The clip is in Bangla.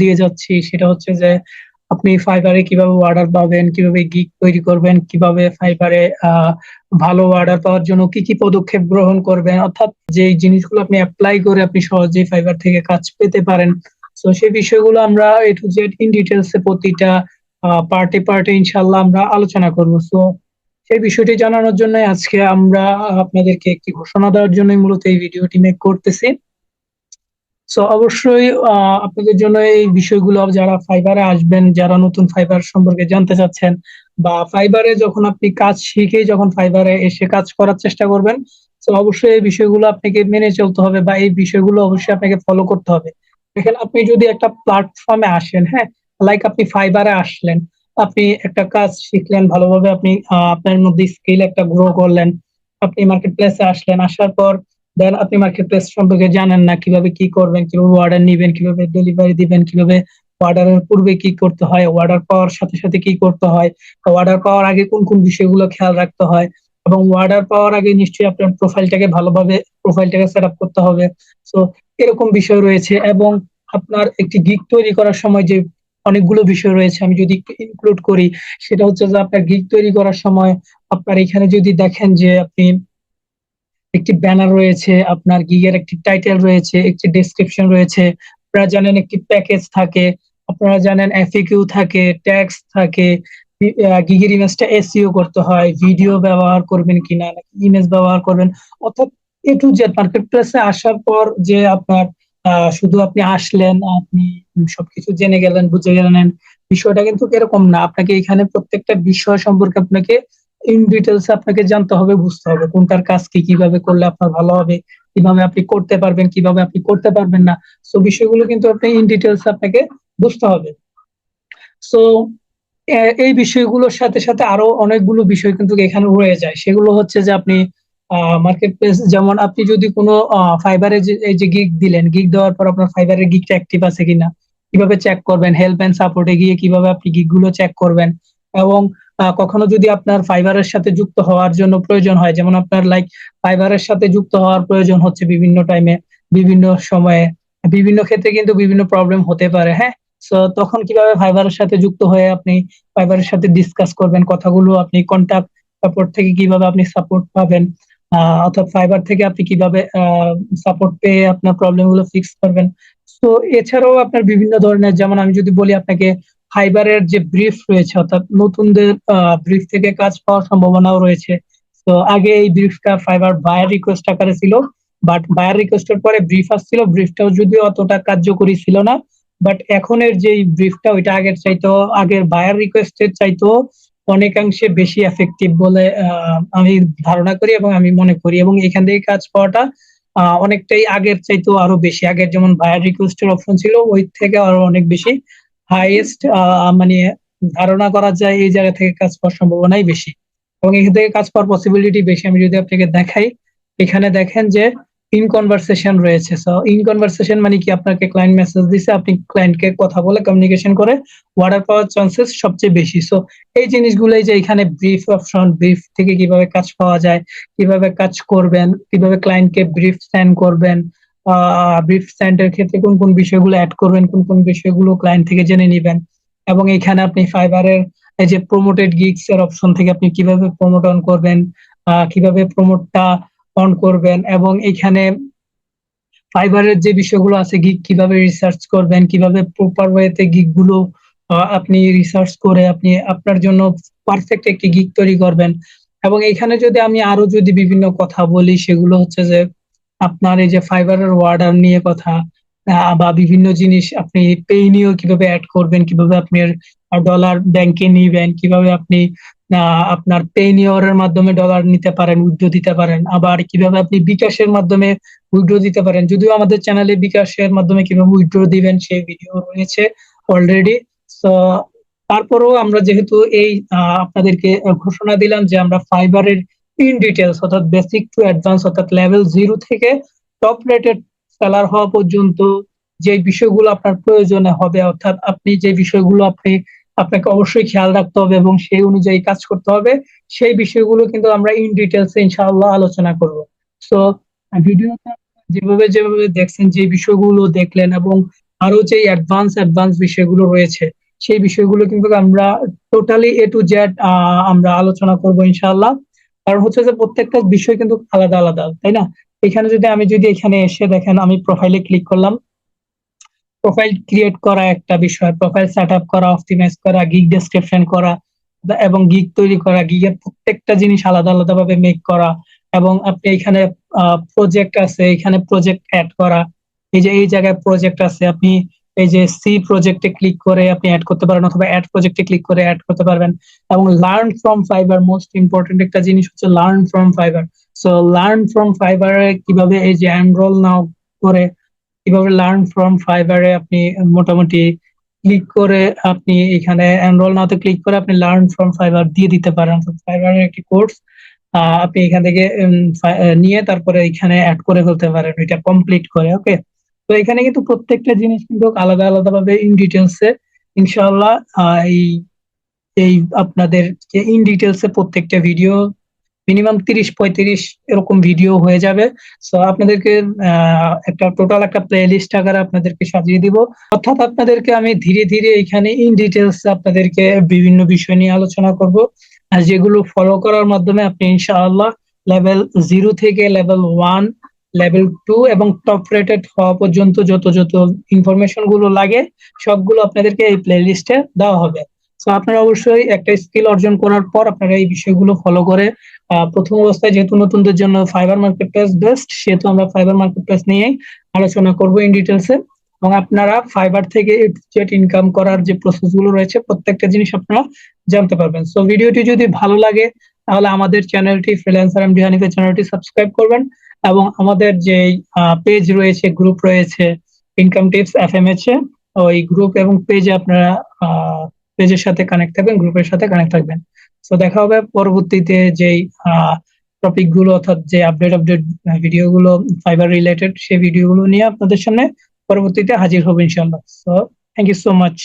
দিয়ে যাচ্ছি সেটা হচ্ছে যে আপনি ফাইবারে কীভাবে অর্ডার পাবেন, কীভাবে গিগ তৈরি করবেন, কীভাবে ফাইবারে ভালো অর্ডার পাওয়ার জন্য কি, কি পদক্ষেপ গ্রহণ করবেন। অর্থাৎ যে জিনিসগুলো আপনি অ্যাপ্লাই করে আপনি সহজেই ফাইবার থেকে কাজ পেতে পারেন। তো সেই বিষয়গুলো আমরা A to Z in details এ প্রতিটা পার্টে, পার্টে ইনশাআল্লাহ আমরা আলোচনা করব। সো সেই বিষয়টি জানানোর জন্য আজকে আমরা আপনাদেরকে একটি ঘোষণা দেওয়ার জন্যই মূলত এই ভিডিওটি মেক করতেছি। সো অবশ্যই আপনাদের জন্য এই বিষয়গুলো যারা ফাইবারে আসবেন, যারা নতুন ফাইবার সম্পর্কে জানতে চাচ্ছেন বা ফাইবারে যখন আপনি কাজ শিখে যখন ফাইবারে এসে কাজ করার চেষ্টা করবেন, তো অবশ্যই এই বিষয়গুলো আপনাকে মেনে চলতে হবে বা এই বিষয়গুলো অবশ্যই আপনাকে ফলো করতে হবে। দেখেন আপনি যদি একটা প্ল্যাটফর্মে আসেন, হ্যাঁ? লাইক আপনি ফাইবারে আসলেন, আপনি একটা কাজ শিখলেন ভালোভাবে আপনি আপনার মধ্যে স্কিল একটা গ্রো করলেন। আপনি মার্কেট প্লেসে আসলেন, আসার পর দেন আপনি মার্কেট প্লেস সম্পর্কে জানেন না কীভাবে কি করবেন, কীভাবে অর্ডার নিবেন, কীভাবে ডেলিভারি দিবেন, কীভাবে অর্ডারের পূর্বে কি করতে হয়, অর্ডার পাওয়ার সাথে, সাথে কি করতে হয়, অর্ডার পাওয়ার আগে কোন, কোন বিষয়গুলো খেয়াল রাখতে হয় এবং অর্ডার পাওয়ার আগে নিশ্চয়ই আপনার প্রোফাইলটাকে ভালোভাবে প্রোফাইলটাকে সেট আপ করতে হবে। সো এরকম বিষয় রয়েছে এবং আপনার একটি গিগ তৈরি করার সময় যে অনেকগুলো বিষয় রয়েছে আমি যদি ইনক্লুড করি সেটা হচ্ছে যে আপনার গিগ তৈরি করার সময় আপনার এখানে যদি দেখেন যে আপনি একটি ব্যানার রয়েছে, আপনার গিগের একটি টাইটেল রয়েছে, একটি ডেসক্রিপশন রয়েছে। আপনারা জানেন একটি প্যাকেজ থাকে, আপনারা জানেন FAQ থাকে, ট্যাগস থাকে, গিগের ইমেজটা এসিও করতে হয়, ভিডিও ব্যবহার করবেন কিনা, নাকি ইমেজ ব্যবহার করবেন। অর্থাৎ এ টু জেড মার্কেট প্লেসে আসার পর যে আপনার শুধু আপনি আসলেন, আপনি সবকিছু জেনে গেলেন, বুঝে গেলেন। বিষয়টা কিন্তু এরকম না। আপনাকে এখানে প্রত্যেকটা বিষয় সম্পর্কে আপনাকে ইন ডিটেলস আপনাকে জানতে হবে, বুঝতে হবে। কোনটার কাজ কি, কীভাবে করলে আপনার ভালো হবে, কীভাবে আপনি করতে পারবেন, কীভাবে আপনি করতে পারবেন না। সো বিষয়গুলো কিন্তু আপনি ইন ডিটেলস আপনাকে বুঝতে হবে। সো এই বিষয়গুলোর সাথে, সাথে আরও অনেকগুলো বিষয় কিন্তু এখানে রয়ে যায়। সেগুলো হচ্ছে যে আপনি মার্কেট প্লেস যেমন আপনি যদি কোন ফাইবারে এই যে গিগ দিলেন, গিগ দেওয়ার পর আপনার ফাইবারের গিগটা অ্যাক্টিভ আছে কিনা, কীভাবে চেক করবেন, হেল্প অ্যান্ড সাপোর্টে গিয়ে কীভাবে আপনি গিগগুলো চেক করবেন এবং কখনো যদি আপনার ফাইবারের সাথে যুক্ত হওয়ার জন্য প্রয়োজন হয়, যেমন আপনার লাইক ফাইবারের সাথে যুক্ত হওয়ার প্রয়োজন হচ্ছে বিভিন্ন টাইমে, বিভিন্ন সময়ে, বিভিন্ন ক্ষেত্রে কিন্তু বিভিন্ন প্রবলেম হতে পারে, হ্যাঁ? সো তখন কীভাবে ফাইবারের সাথে যুক্ত হয়ে আপনি ফাইবারের সাথে ডিসকাস করবেন, কথাগুলো আপনি কনট্যাক্ট সাপোর্ট থেকে কীভাবে আপনি সাপোর্ট পাবেন, অর্থাৎ ফাইবার থেকে আপনি কীভাবে সাপোর্ট পেয়ে আপনার প্রবলেমগুলো ফিক্স করবেন। তো এছাড়াও আপনার বিভিন্ন ধরনের যেমন আমি যদি বলি আপনাকে ফাইবারের যে ব্রিফ রয়েছে, অর্থাৎ নতুনদের ব্রিফ থেকে কাজ পাওয়ার সম্ভাবনাও রয়েছে। তো আগে এই ব্রিফটা ফাইবার বায়ার রিকোয়েস্ট আকারে ছিল। বাট বায়ার রিকোয়েস্ট এর পরে ব্রিফ আসছিল। ব্রিফটাও যদিও অতটা কার্যকরী ছিল না। বাট এখনের যেই ব্রিফটা, ওইটা আগের চাইতো আগের বায়ার রিকোয়েস্ট এর চাইতেও অনেকাংশে বেশি এফেক্টিভ বলে আমি ধারণা করি এবং আমি মনে করি এবং এখান থেকে কাজ পাওয়াটা অনেকটাই আগের চাইতো আরও বেশি। আগের যেমন বায়ার রিকোয়েস্ট এর অপশন ছিল, ওই থেকে আরও অনেক বেশি হাইয়েস্ট মানে ধারণা করা যায় এই জায়গা থেকে কাজ পাওয়ার সম্ভাবনাই বেশি। এবং এখান থেকে কাজ পাওয়ার পসিবিলিটি বেশি। আমি যদি আপনাকে দেখাই, এখানে দেখেন যে ইন কনভারসেশন রয়েছে। সো ইন কনভারসেশন মানে কি আপনাকে ক্লায়েন্ট মেসেজ দিছে, আপনি ক্লায়েন্টকে কথা বলে কমিউনিকেশন করে অর্ডার পাওয়ার চান্সেস সবচেয়ে বেশি। সো এই জিনিসগুলোই যে এখানে ব্রিফ অপশন, ব্রিফ থেকে কীভাবে কাজ পাওয়া যায়, কীভাবে কাজ করবেন, কীভাবে ক্লায়েন্টকে ব্রিফ সেন্ড করবেন, ব্রিফ সেন্ড এর ক্ষেত্রে কোন, কোন বিষয়গুলো এড করবেন, কোন, কোন বিষয়গুলো ক্লায়েন্ট থেকে জেনে নিবেন এবং এখানে আপনি ফাইবারের এই যে প্রমোটেড গিগস এর অপশন থেকে আপনি কীভাবে প্রমোট অন করবেন, কীভাবে প্রমোটটা অন করবেন এবং এখানে ফাইবারের যে বিষয়গুলো আছে গিগ কীভাবে রিসার্চ করবেন, কীভাবে প্রপার ওয়েতে গিগগুলো আপনি রিসার্চ করে আপনি আপনার জন্য পারফেক্ট একটি গিগ তৈরি করবেন। এবং এখানে যদি আমি আরও যদি বিভিন্ন কথা বলি সেগুলো হচ্ছে যে আপনার এই যে ফাইবারের ওয়ার্ডার নিয়ে কথা বা বিভিন্ন জিনিস আপনি পেই নিয়েও কীভাবে অ্যাড করবেন, কীভাবে আপনার আ ডলার ব্যাংকে নিবেন, কীভাবে আপনি আপনার পেইনিওর এর মাধ্যমে ডলার নিতে পারেন, উইথড্র দিতে পারেন। আবার কীভাবে আপনি বিকাশের মাধ্যমে উইথড্র দিতে পারেন। যদিও আমাদের চ্যানেলে বিকাশের মাধ্যমে কীভাবে উইথড্র দিবেন সেই ভিডিও রয়েছে অলরেডি। তো তারপরেও আমরা যেহেতু এই আপনাদেরকে ঘোষণা দিলাম যে আমরা ফাইবারের ইন ডিটেলস অর্থাৎ বেসিক টু অ্যাডভান্স অর্থাৎ লেভেল জিরো থেকে টপ রেটেড সেলার হওয়া পর্যন্ত যে বিষয়গুলো আপনার প্রয়োজনে হবে অর্থাৎ আপনি যে বিষয়গুলো আপনি আপনাকে অবশ্যই খেয়াল রাখতে হবে এবং সেই অনুযায়ী কাজ করতে হবে। সেই বিষয়গুলো কিন্তু আমরা ইন ডিটেলস ইনশাআল্লাহ আলোচনা করব। সো ভিডিওটা যেভাবে, যেভাবে দেখছেন যে বিষয়গুলো দেখলেন এবং আরও যে অ্যাডভান্স অ্যাডভান্স বিষয়গুলো রয়েছে সেই বিষয়গুলো কিন্তু আমরা টোটালি এ টু জেড আমরা আলোচনা করব ইনশাআল্লাহ কারণ হচ্ছে যে প্রত্যেকটা বিষয় কিন্তু আলাদা আলাদা, তাই না? এখানে যদি আমি, যদি এখানে এসে দেখেন, আমি প্রোফাইলে ক্লিক করলাম। প্রোফাইল ক্রিয়েট করা একটা বিষয় প্রোফাইল সেট আপ করা অপটিমাইজ করা গিগ ডেসক্রিপশন করা, এবং গিগ তৈরি করা গিগের প্রত্যেকটা জিনিস আলাদা আলাদা ভাবে মেক করা, এবং আপনি এখানে প্রজেক্ট আছে, এখানে প্রজেক্ট অ্যাড করা। এই যে, এই জায়গায় প্রজেক্ট আছে, আপনি এই যে সি প্রজেক্টে ক্লিক করে আপনি অ্যাড করতে পারেন অথবা অ্যাড প্রজেক্টে ক্লিক করে অ্যাড করতে পারবেন। এবং learn from Fiverr most important একটা জিনিস হচ্ছে learn from Fiverr so learn from ফাইবারে কীভাবে এই যে এনরোল নাও করে, কীভাবে লার্ন ফ্রম ফাইবারে আপনি মোটামুটি ক্লিক করে আপনি এখানে এনরোল নাওতে ক্লিক করে আপনি লার্ন ফ্রম ফাইবার দিয়ে দিতে পারেন। ফাইবারের একটি কোর্স আপনি এখান থেকে নিয়ে তারপরে এখানে অ্যাড করে ফেলতে পারেন। এটা কমপ্লিট করে ওকে তো এখানে কিন্তু প্রত্যেকটা জিনিস কিন্তু আলাদা আলাদা ভাবে ইন ডিটেলসে ইনশাআল্লাহ এই এই আপনাদের ইন ডিটেলসে প্রত্যেকটা ভিডিও মিনিমাম তিরিশ পঁয়ত্রিশ এরকম ভিডিও হয়ে যাবে। সো আপনাদেরকে একটা টোটাল একটা প্লে লিস্ট আকারে আপনাদেরকে সাজিয়ে দিব। অর্থাৎ আপনাদেরকে আমি ধীরে ধীরে এখানে ইন ডিটেলস আপনাদেরকে বিভিন্ন বিষয় নিয়ে আলোচনা করব। যেগুলো ফলো করার মাধ্যমে আপনি ইনশাআল্লাহ লেভেল জিরো থেকে লেভেল ওয়ান লেভেল টু এবং টপ রেটেড হওয়া পর্যন্ত যত যত ইনফরমেশনগুলো লাগে, সবগুলো আপনাদেরকে এই প্লে লিস্টে দেওয়া হবে। তো আপনারা অবশ্যই একটা স্কিল অর্জন করার পর আপনারা এই বিষয়গুলো ফলো করে প্রথম অবস্থায় যেহেতু নতুনদের জন্য ফাইবার মার্কেট প্লেস বেস্ট সেহেতু আমরা ফাইবার মার্কেট প্লেস নিয়েই আলোচনা করব ইন ডিটেলসে এবং আপনারা ফাইবার থেকে ইনকাম করার যে প্রসেসগুলো রয়েছে, প্রত্যেকটা জিনিস আপনারা জানতে পারবেন। সো ভিডিওটি যদি ভালো লাগে, তাহলে আমাদের চ্যানেলটি ফ্রিল্যান্সার এমডি হানিফের চ্যানেলটি সাবস্ক্রাইব করবেন। এবং আমাদের যে পেজ রয়েছে গ্রুপ রয়েছে ইনকাম টিপস এফ এম এ ওই গ্রুপ এবং পেজে আপনারা পেজের সাথে কানেক্ট থাকবেন গ্রুপের সাথে কানেক্ট থাকবেন। তো দেখা হবে পরবর্তীতে যেই টপিকগুলো অর্থাৎ যে আপডেট আপডেট ভিডিও গুলো ফাইবার রিলেটেড সেই ভিডিও গুলো নিয়ে আপনাদের সামনে পরবর্তীতে হাজির হব ইনশাল্লাহ so thank you so much